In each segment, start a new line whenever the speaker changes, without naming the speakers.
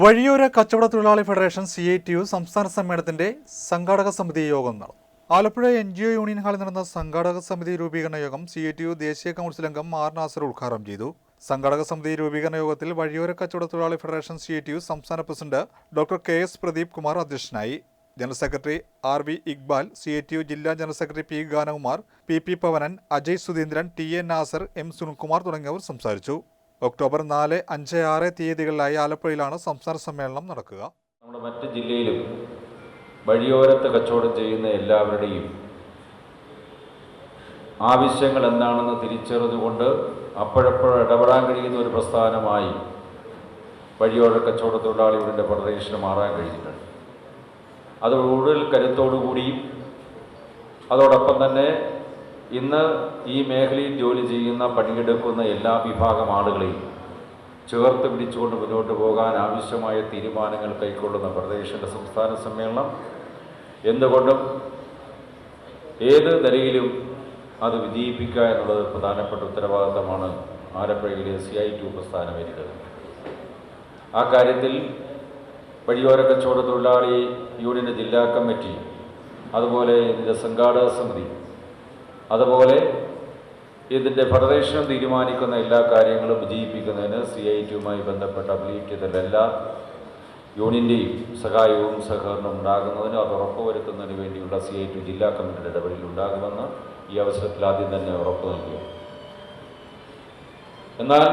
വഴിയോര കച്ചവട തൊഴിലാളി federation C I T U സംസ്ഥാന സമ്മേളനത്തിന്റെ സംഘാടക സമിതി യോഗം നടന്നു. Alappuzha N G O union ഹാളിൽ നടന്ന സംഘാടക സമിതി രൂപീകരണ യോഗം സി ഐ ടി യു ദേശീയ കൗൺസിൽ അംഗം ആർ നാസർ ഉദ്ഘാടനം ചെയ്തു. സംഘാടക സമിതി രൂപീകരണ യോഗത്തിൽ വഴിയോര കച്ചവട തൊഴിലാളി federation C I T U സംസ്ഥാന president doctor K S Pradeep Kumar അധ്യക്ഷനായി. General secretary R V Iqbal C I T U ജില്ലാ general secretary P Ganakumar P P Pavanan Ajay Sudheendran T A Nasar M Sunilkumar തുടങ്ങിയവർ സംസാരിച്ചു. October നാല് അഞ്ച് ആറ് തീയതികളിലായി ആലപ്പുഴയിലാണ് സംസ്ഥാന സമ്മേളനം നടക്കുക.
നമ്മുടെ മറ്റ് ജില്ലയിലും വഴിയോരത്ത് കച്ചവടം ചെയ്യുന്ന എല്ലാവരുടെയും ആവശ്യങ്ങൾ എന്താണെന്ന് തിരിച്ചറിഞ്ഞുകൊണ്ട് അപ്പോഴപ്പോഴും ഇടപെടാൻ കഴിയുന്ന ഒരു പ്രസ്ഥാനമായി വഴിയോര കച്ചവട തൊഴിലാളികളുടെ ഫെഡറേഷന് മാറാൻ കഴിഞ്ഞിട്ടുണ്ട്. അത് കൂടുതൽ കരുത്തോടുകൂടിയും അതോടൊപ്പം തന്നെ ഇന്ന് ഈ മേഖലയിൽ ജോലി ചെയ്യുന്ന പണിയെടുക്കുന്ന എല്ലാ വിഭാഗം ആളുകളെയും ചേർത്ത് പിടിച്ചുകൊണ്ട് മുന്നോട്ട് പോകാൻ ആവശ്യമായ തീരുമാനങ്ങൾ കൈക്കൊള്ളുന്ന പ്രദേശത്തെ സംസ്ഥാന സമ്മേളനം. എന്തുകൊണ്ടും ഏത് നിലയിലും അത് വിജയിപ്പിക്കുക എന്നുള്ളത് പ്രധാനപ്പെട്ട ഉത്തരവാദിത്തമാണ് ആലപ്പുഴയിലെ സി ഐ ടി പ്രസ്ഥാനം ആ കാര്യത്തിൽ വഴിയോര കച്ചവട തൊഴിലാളി യൂണിയന്റെ ജില്ലാ കമ്മിറ്റി അതുപോലെ ഇതിന്റെ സംഘാടക സമിതി അതുപോലെ ഇതിന്റെ ഫെഡറേഷൻ തീരുമാനിക്കുന്ന എല്ലാ കാര്യങ്ങളും വിജയിപ്പിക്കുന്നതിന് സി ഐ ടിയുമായി ബന്ധപ്പെട്ട അഭിനയിക്കുന്ന എല്ലാ യൂണിയന്റെയും സഹായവും സഹകരണവും ഉണ്ടാകുന്നതിന് അത് ഉറപ്പുവരുത്തുന്നതിന് വേണ്ടിയുള്ള സി ഐ ടി ജില്ലാ കമ്മിറ്റിയുടെ ഇടപെടൽ ഉണ്ടാകുമെന്ന് ഈ അവസരത്തിൽ ആദ്യം തന്നെ ഉറപ്പു നൽകി എന്നാൽ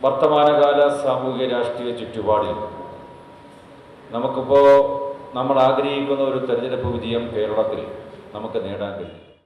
വർത്തമാനകാല സാമൂഹിക രാഷ്ട്രീയ ചുറ്റുപാടിൽ നമുക്കിപ്പോൾ നമ്മൾ ആഗ്രഹിക്കുന്ന ഒരു തെരഞ്ഞെടുപ്പ് വിജയം കേരളത്തിൽ നമുക്ക് നേടാൻ കഴിയും.